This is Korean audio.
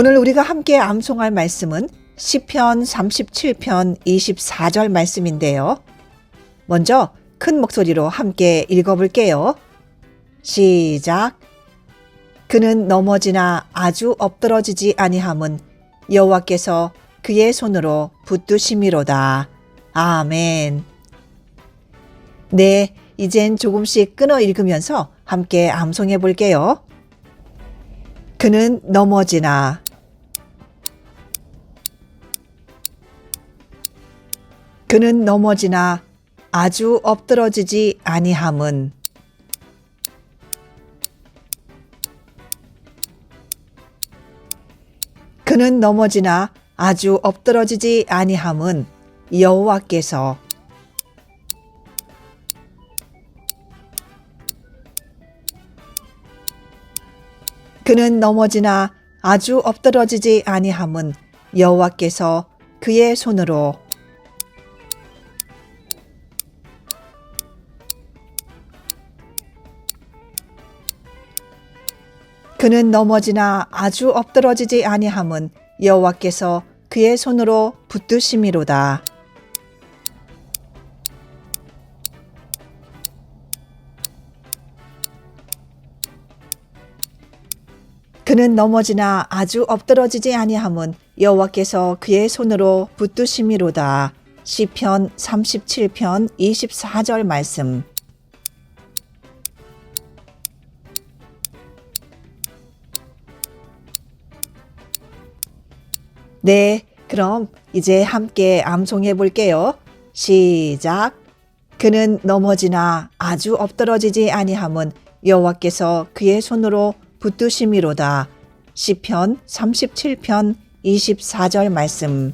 오늘 우리가 함께 암송할 말씀은 시편 37편 24절 말씀인데요. 먼저 큰 목소리로 함께 읽어볼게요. 시작. 그는 넘어지나 아주 엎드러지지 아니함은 여호와께서 그의 손으로 붙드심이로다. 아멘. 네, 이젠 조금씩 끊어 읽으면서 함께 암송해 볼게요. 그는 넘어지나 그는 넘어지나 아주 엎드러지지 아니함은 그는 넘어지나 아주 엎드러지지 아니함은 여호와께서 그는 넘어지나 아주 엎드러지지 아니함은 여호와께서 그의 손으로 그는 넘어지나 아주 엎드러지지 아니함은 여호와께서 그의 손으로 붙드심이로다. 그는 넘어지나 아주 엎드러지지 아니함은 여호와께서 그의 손으로 붙드심이로다. 시편 37편 24절 말씀. 네, 그럼 이제 함께 암송해 볼게요. 시작. 그는 넘어지나 아주 엎드러지지 아니함은 여호와께서 그의 손으로 붙드심이로다. 시편 37편 24절 말씀.